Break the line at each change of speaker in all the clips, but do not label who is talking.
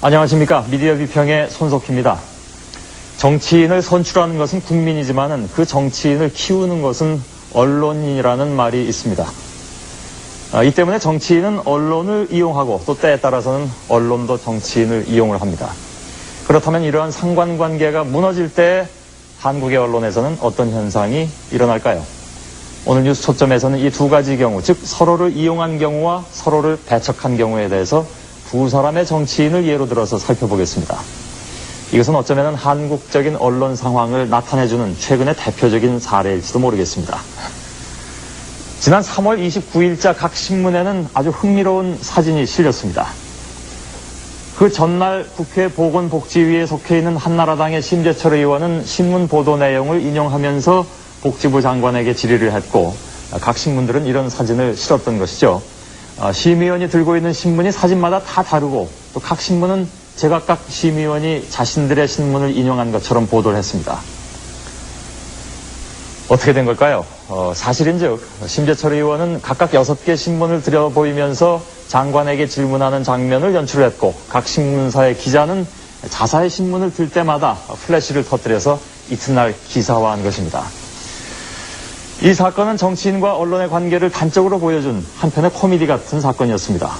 안녕하십니까. 미디어 비평의 손석희입니다. 정치인을 선출하는 것은 국민이지만은 그 정치인을 키우는 것은 언론인이라는 말이 있습니다. 아, 이 때문에 정치인은 언론을 이용하고 또 때에 따라서는 언론도 정치인을 이용을 합니다. 그렇다면 이러한 상관관계가 무너질 때 한국의 언론에서는 어떤 현상이 일어날까요? 오늘 뉴스 초점에서는 이 두 가지 경우, 즉 서로를 이용한 경우와 서로를 배척한 경우에 대해서 두 사람의 정치인을 예로 들어서 살펴보겠습니다. 이것은 어쩌면 한국적인 언론 상황을 나타내주는 최근의 대표적인 사례일지도 모르겠습니다. 지난 3월 29일자 각 신문에는 아주 흥미로운 사진이 실렸습니다. 그 전날 국회 보건복지위에 속해 있는 한나라당의 심재철 의원은 신문 보도 내용을 인용하면서 복지부 장관에게 질의를 했고 각 신문들은 이런 사진을 실었던 것이죠. 아, 심의원이 들고 있는 신문이 사진마다 다 다르고 또 각 신문은 제각각 심의원이 자신들의 신문을 인용한 것처럼 보도를 했습니다. 어떻게 된 걸까요? 어, 사실인즉 심재철 의원은 각각 여섯 개 신문을 들여 보이면서 장관에게 질문하는 장면을 연출했고 각 신문사의 기자는 자사의 신문을 들 때마다 플래시를 터뜨려서 이튿날 기사화한 것입니다. 이 사건은 정치인과 언론의 관계를 단적으로 보여준 한편의 코미디 같은 사건이었습니다.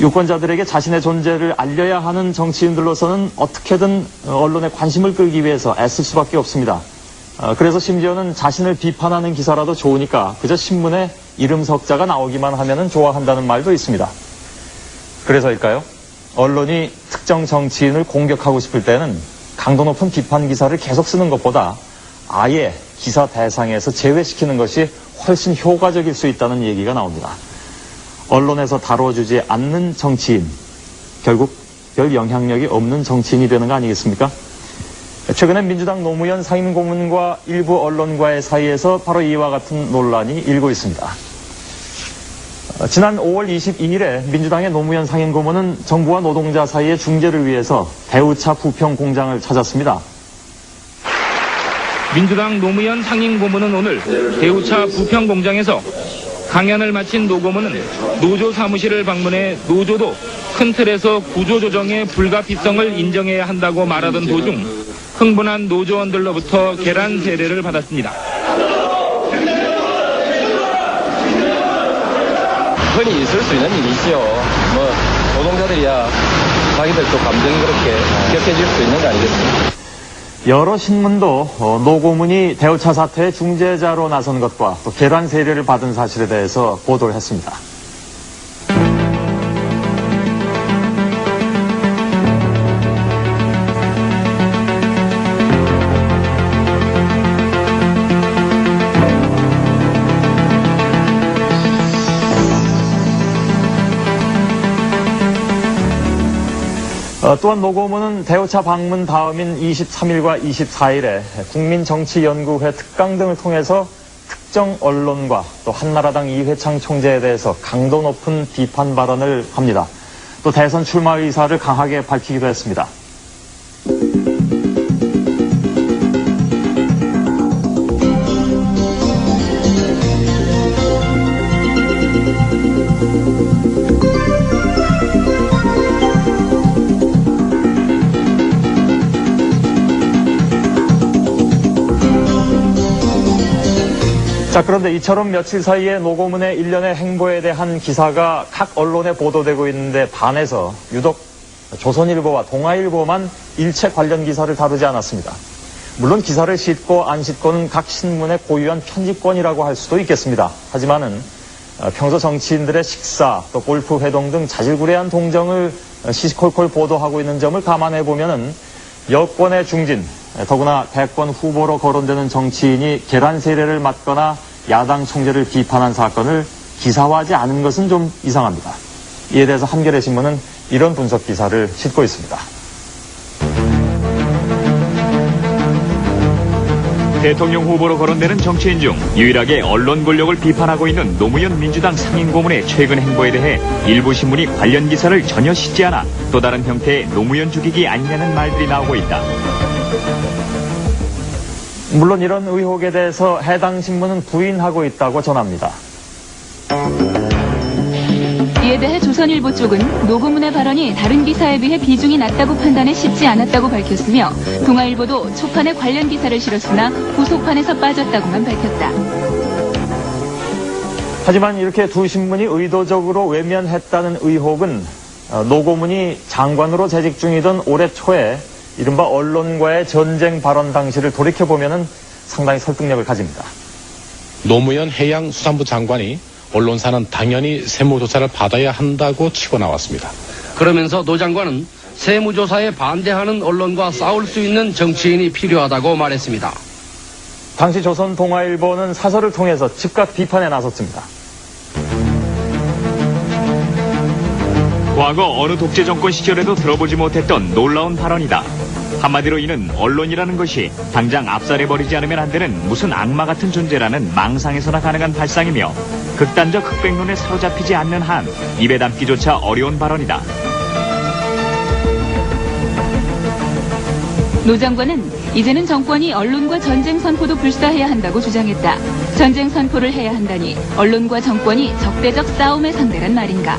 유권자들에게 자신의 존재를 알려야 하는 정치인들로서는 어떻게든 언론의 관심을 끌기 위해서 애쓸 수밖에 없습니다. 어, 그래서 심지어는 자신을 비판하는 기사라도 좋으니까 그저 신문에 이름 석자가 나오기만 하면 좋아한다는 말도 있습니다. 그래서일까요? 언론이 특정 정치인을 공격하고 싶을 때는 강도 높은 비판 기사를 계속 쓰는 것보다 아예 기사 대상에서 제외시키는 것이 훨씬 효과적일 수 있다는 얘기가 나옵니다. 언론에서 다뤄주지 않는 정치인, 결국 별 영향력이 없는 정치인이 되는 거 아니겠습니까? 최근에 민주당 노무현 상임고문과 일부 언론과의 사이에서 바로 이와 같은 논란이 일고 있습니다. 어, 지난 5월 22일에 민주당의 노무현 상임고문은 정부와 노동자 사이의 중재를 위해서 대우차 부평 공장을 찾았습니다.
민주당 노무현 상임 고문은 오늘 대우차 부평 공장에서 강연을 마친 노 고문은 노조 사무실을 방문해 노조도 큰 틀에서 구조 조정의 불가피성을 인정해야 한다고 말하던 도중 흥분한 노조원들로부터 계란 세례를 받았습니다.
흔히 있을 수 있는 일이지요. 뭐 노동자들이야 자기들도 감정이 그렇게 격해질 수 있는 거 아니겠습니까?
여러 신문도 어, 노고문이 대우차 사태의 중재자로 나선 것과 또 계란 세례를 받은 사실에 대해서 보도를 했습니다. 어, 또한 노고문은 대우차 방문 다음인 23일과 24일에 국민정치연구회 특강 등을 통해서 특정 언론과 또 한나라당 이회창 총재에 대해서 강도 높은 비판 발언을 합니다. 또 대선 출마 의사를 강하게 밝히기도 했습니다. 자, 그런데 이처럼 며칠 사이에 노고문의 일련의 행보에 대한 기사가 각 언론에 보도되고 있는데 반해서 유독 조선일보와 동아일보만 일체 관련 기사를 다루지 않았습니다. 물론 기사를 싣고 안 싣고는 각 신문의 고유한 편집권이라고 할 수도 있겠습니다. 하지만은 어, 평소 정치인들의 식사, 또 골프 회동 등 자질구레한 동정을 어, 시시콜콜 보도하고 있는 점을 감안해 보면은 여권의 중진, 더구나 대권 후보로 거론되는 정치인이 계란 세례를 맞거나 야당 총재를 비판한 사건을 기사화하지 않은 것은 좀 이상합니다. 이에 대해서 한겨레 신문은 이런 분석 기사를 싣고 있습니다.
대통령 후보로 거론되는 정치인 중 유일하게 언론 권력을 비판하고 있는 노무현 민주당 상임 고문의 최근 행보에 대해 일부 신문이 관련 기사를 전혀 싣지 않아 또 다른 형태의 노무현 죽이기 아니냐는 말들이 나오고 있다.
물론 이런 의혹에 대해서 해당 신문은 부인하고 있다고 전합니다.
이에 대해 조 조선일보 쪽은 노고문의 발언이 다른 기사에 비해 비중이 낮다고 판단해 쉽지 않았다고 밝혔으며 동아일보도 초판에 관련 기사를 실었으나 후속판에서 빠졌다고만 밝혔다.
하지만 이렇게 두 신문이 의도적으로 외면했다는 의혹은 어, 노고문이 장관으로 재직 중이던 올해 초에 이른바 언론과의 전쟁 발언 당시를 돌이켜보면 상당히 설득력을 가집니다.
노무현 해양수산부 장관이 언론사는 당연히 세무조사를 받아야 한다고 치고 나왔습니다.
그러면서 노 장관은 세무조사에 반대하는 언론과 싸울 수 있는 정치인이 필요하다고 말했습니다.
당시 조선 동아일보는 사설을 통해서 즉각 비판에 나섰습니다.
과거 어느 독재 정권 시절에도 들어보지 못했던 놀라운 발언이다. 한마디로 이는 언론이라는 것이 당장 압살해버리지 않으면 안 되는 무슨 악마 같은 존재라는 망상에서나 가능한 발상이며 극단적 흑백론에 사로잡히지 않는 한 입에 담기조차 어려운 발언이다.
노 장관은 이제는 정권이 언론과 전쟁 선포도 불사해야 한다고 주장했다. 전쟁 선포를 해야 한다니 언론과 정권이 적대적 싸움의 상대란 말인가.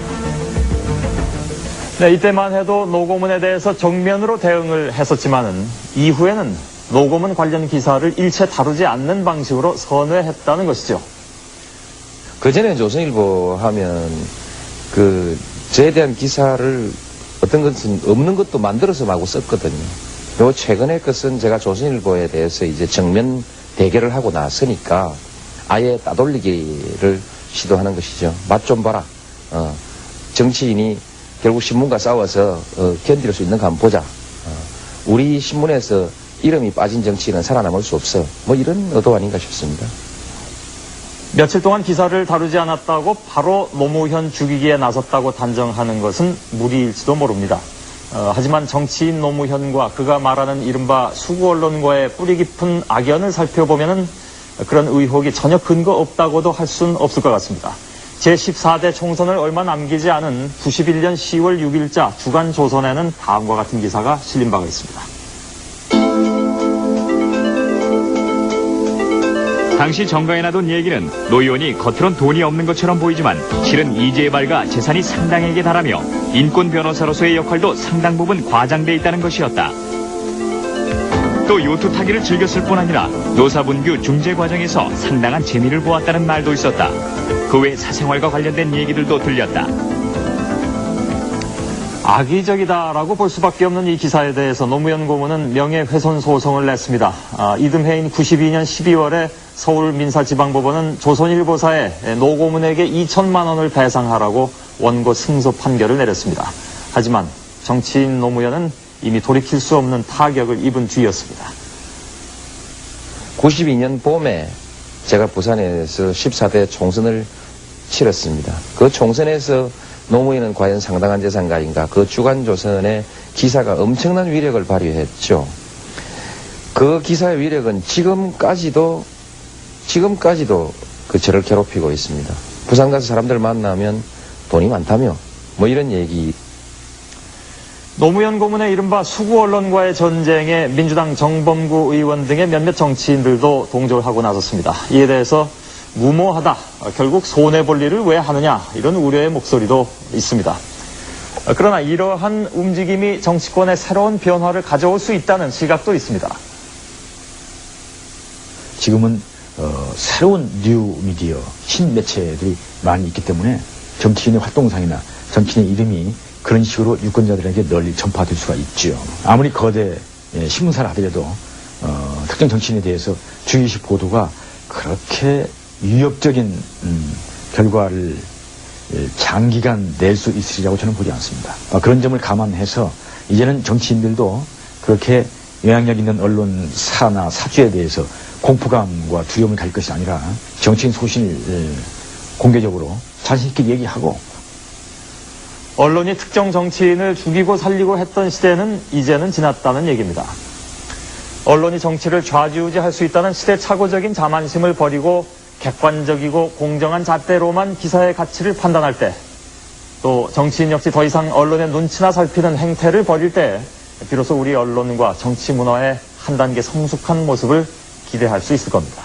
네, 이때만 해도 노고문에 대해서 정면으로 대응을 했었지만은 이후에는 노고문 관련 기사를 일체 다루지 않는 방식으로 선회했다는 것이죠.
그 전에 조선일보 하면 그 저에 대한 기사를 어떤 것은 없는 것도 만들어서 마구 썼거든요. 요 최근에 것은 제가 조선일보에 대해서 이제 정면 대결을 하고 나서니까 아예 따돌리기를 시도하는 것이죠. 맛 좀 봐라. 어, 정치인이 결국 신문과 싸워서 어, 견딜 수 있는가 한번 보자. 어, 우리 신문에서 이름이 빠진 정치인은 살아남을 수 없어. 뭐 이런 의도 아닌가 싶습니다.
며칠 동안 기사를 다루지 않았다고 바로 노무현 죽이기에 나섰다고 단정하는 것은 무리일지도 모릅니다. 어, 하지만 정치인 노무현과 그가 말하는 이른바 수구 언론과의 뿌리 깊은 악연을 살펴보면 그런 의혹이 전혀 근거 없다고도 할 수는 없을 것 같습니다. 제14대 총선을 얼마 남기지 않은 91년 10월 6일자 주간 조선에는 다음과 같은 기사가 실린 바가 있습니다.
당시 정가에 나돈 얘기는 노 의원이 겉으론 돈이 없는 것처럼 보이지만 실은 이재발과 재산이 상당에게 달하며 인권 변호사로서의 역할도 상당 부분 과장돼 있다는 것이었다. 또 요트 타기를 즐겼을 뿐 아니라 노사분규 중재 과정에서 상당한 재미를 보았다는 말도 있었다. 그 외 사생활과 관련된 얘기들도 들렸다.
악의적이다라고 볼 수밖에 없는 이 기사에 대해서 노무현 고문은 명예훼손 소송을 냈습니다. 아, 이듬해인 92년 12월에 서울 민사지방법원은 조선일보사에 노 고문에게 2천만 원을 배상하라고 원고 승소 판결을 내렸습니다. 하지만 정치인 노무현은 이미 돌이킬 수 없는 타격을 입은 뒤였습니다.
92년 봄에 제가 부산에서 14대 총선을 치렀습니다. 그 총선에서 노무현은 과연 상당한 재산가인가? 그 주간조선의 기사가 엄청난 위력을 발휘했죠. 그 기사의 위력은 지금까지도, 지금까지도 그 저를 괴롭히고 있습니다. 부산 가서 사람들 만나면 돈이 많다며, 뭐 이런 얘기
노무현 고문의 이른바 수구 언론과의 전쟁에 민주당 정범구 의원 등의 몇몇 정치인들도 동조를 하고 나섰습니다. 이에 대해서 무모하다, 어, 결국 손해볼 일을 왜 하느냐 이런 우려의 목소리도 있습니다. 어, 그러나 이러한 움직임이 정치권에 새로운 변화를 가져올 수 있다는 시각도 있습니다.
지금은 어, 새로운 뉴 미디어 신 매체들이 많이 있기 때문에 정치인의 활동상이나 정치인의 이름이 그런 식으로 유권자들에게 널리 전파될 수가 있죠. 아무리 거대 예, 신문사를 하더라도 어, 특정 정치인에 대해서 주의식 보도가 그렇게 위협적인 음, 결과를 예, 장기간 낼 수 있으리라고 저는 보지 않습니다. 어, 그런 점을 감안해서 이제는 정치인들도 그렇게 영향력 있는 언론 사나 사주에 대해서 공포감과 두려움을 가질 것이 아니라 정치인 소신을 예, 공개적으로 자신 있게 얘기하고
언론이 특정 정치인을 죽이고 살리고 했던 시대는 이제는 지났다는 얘기입니다. 언론이 정치를 좌지우지할 수 있다는 시대착오적인 자만심을 버리고 객관적이고 공정한 잣대로만 기사의 가치를 판단할 때, 또 정치인 역시 더 이상 언론의 눈치나 살피는 행태를 버릴 때, 비로소 우리 언론과 정치 문화의 한 단계 성숙한 모습을 기대할 수 있을 겁니다.